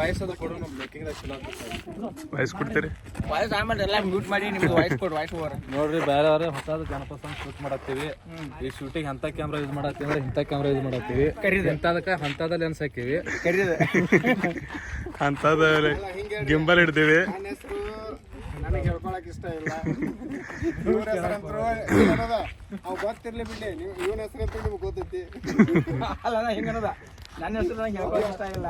Voice ಅದು ಕೊಡು ನಮ್ ಬೇಕಿಂಗ್ದಾಗ ಚಲೋ ಆಗ್ತೈತೆ. ವಾಯ್ಸ್ ಕೊಡ್ತೀರಿ? ವಾಯ್ಸ್ ಆಮೇಲೆ ಎಲ್ಲ ಮ್ಯೂಟ್ ಮಾಡಿ ನಿಮ್ಗೆ ವಾಯ್ಸ್ ಕೊಡ್ ವಾಯ್ಸ್ ಓವರ್ ನೋಡ್ರಿ ಬೇರೆ ಅವ್ರೆ ಹೊಸದ ಗಣಪತಿ ಸಾಂಗ್ ಶೂಟ್ ಮಾಡತ್ತೀವಿ. ಈ ಶೂಟಿಂಗ್ ಅಂತ ಕ್ಯಾಮ್ರಾ ಯೂಸ್ ಮಾಡತ್ತೀವಿ ಅಂದ್ರೆ ಇಂಥ ಕ್ಯಾಮ್ರಾ ಯೂಸ್ ಮಾಡತ್ತೀವಿ. ಇಂಥದಕ್ಕೆ ಹಂತದ ಲೆನ್ಸ್ ಹಾಕಿವಿ ಕರೀದ ಅಂತದ ಗಿಂಬಲ್ ಹಿಡ್ತೀವಿ ನನಗೆ ಹೇಳ್ಕೊಳಕ್ ಇಷ್ಟ ಇಲ್ಲ. ಇವ್ರ ಹೆಸರಂತರು ಅವ್ ಗೊತ್ತಿರ್ಲಿ ಬಿಡಿ ನೀವು ಇವನ ಹೆಸರಂತೂ ನಿಮ್ಗೆ ಗೊತ್ತೈತಿ. ಅಲ್ಲ ಹಿಂಗನದ ನನ್ನ ಹೆಸರು ನಂಗೆ ಹೇಳ್ಕೊಳಕ್ ಇಷ್ಟ ಇಲ್ಲ.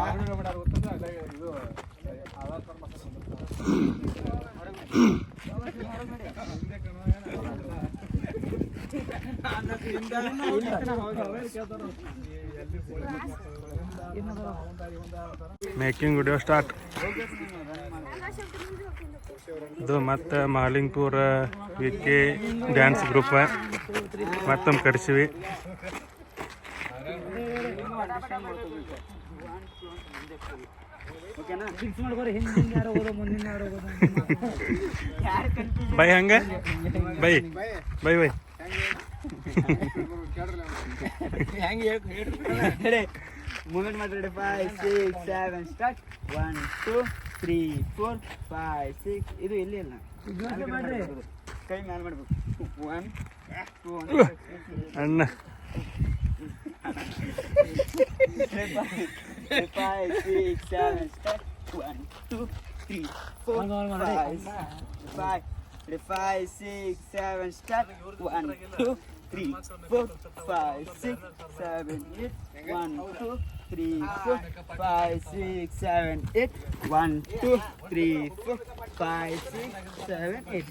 Making video start. ಇದು ಮತ್ತೆ ಮಾಲಿಂಗ್ಪುರ ವಿಕೆ ಡ್ಯಾನ್ಸ್ ಗ್ರೂಪ್. ಮತ್ತೊಮ್ಮೆ ಕರೆಸಿವಿ ಬೈ ಹಂಗ? Bye bye bye. ಹೆಂಗೆ ಹೇಳಿ ಮೂಮೆಂಟ್ ಮಾತಾಡಿ five six seven start one two three four five six ಇದು ಇಲ್ಲಿ ಇಲ್ಲ ಕೈ ಮ್ಯಾಲ್ ಮಾಡ್ಬೇಕು. ಒನ್ ಟೂ ಅಣ್ಣ. five, six, seven, step. One, two, three, four, five, five, five, six, seven, step. One, two, three, four, five, six, seven, eight. One, two, three, four, five, six, seven, eight. One, two, three, four, five, six, seven, eight.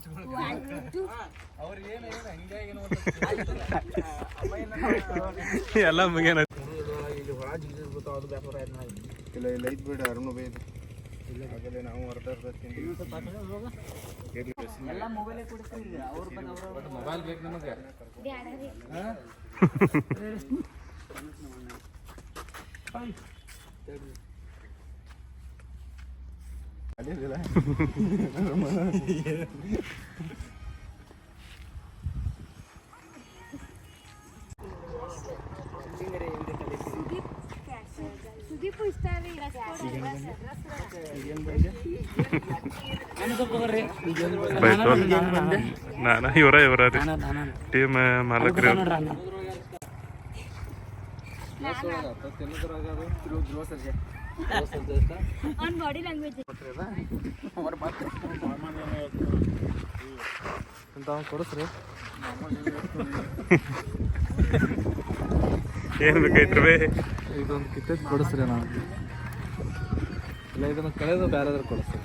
ಎಲ್ಲ ಮುಗಿಯನ ಇಲ್ಲ ಇಲ್ಲ ಐತ್ ಬಿಡ ಅರುಣ ಬೈದ್ ಆಗಲೇ ನಾವು ಅರ್ಧ ಅರ್ಧ ತಿಂದ್ವಿ ಎಲ್ಲ ಮೊಬೈಲೇ ಕೊಡ್ತೀರಿ ಅವ್ರು ಬಂದು ಅವ್ರ ಮೊಬೈಲ್ ಬೇಕು ನಿಮಗೆ ಸುದೀಪ್ ಇಷ್ಟ ನಾನ ಇವರ ಇವರ ರೀ ಟೀಮ್ ಮಾಲಕ್ರಿ ಅವ್ರು. ಆನ್ ಬಾಡಿ ಲ್ಯಾಂಗ್ವೇಜ್ ಕೊಡಿಸ್ರಿ ಏನ್ ಬೇಕೈತ್ರಿ ಬೇ ಇದೊಂದು ಕಿತ್ತೈತಿ ಕೊಡಿಸ್ರಿ ನಾನು ಇಲ್ಲ ಇದನ್ನು ಕಳೆದು ಬೇರೆದ್ರೆ ಕೊಡಿಸ್ರಿ.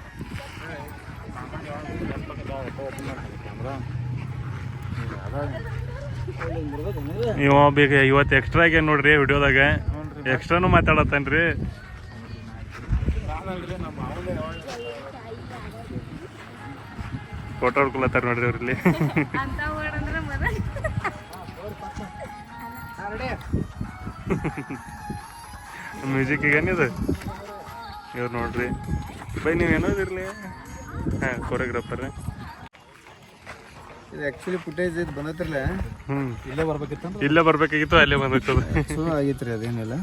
ಇವ ಬೇಗ ಇವತ್ತು ಎಕ್ಸ್ಟ್ರಾ ಆಗ್ಯಾನ ನೋಡ್ರಿ ವಿಡಿಯೋದಾಗ. ಎಕ್ಸ್ಟ್ರಾನು ಮಾತಾಡತ್ತನ್ರಿ. ಫೋಟೋ ಹೊಡ್ಕೊಳತ್ತಾರ ನೋಡ್ರಿ ಅವ್ರಲ್ಲಿ. ಮ್ಯೂಸಿಕ್ ಈಗ ಏನಿದೆ? ಇವ್ರು ನೋಡ್ರಿ. ಬೈ ನೀವು ಇದಿರಲಿ. ಹಾಂ ಕೊರಿಯೋಗ್ರಾಫರ್ ಇದು ಆಕ್ಚುಲಿ ಫುಟೇಜ್ ಇದು ಬಂದತ್ರಲ್ಲ ಹ್ಞೂ ಇಲ್ಲೇ ಬರ್ಬೇಕಿತ್ತು ಇಲ್ಲೇ ಬರ್ಬೇಕಾಗಿತ್ತು ಅಲ್ಲೇ ಬಂದಿತ್ತು. ಅದು ಸೊ ಆಗೈತ್ರಿ ಅದೇನಿಲ್ಲ.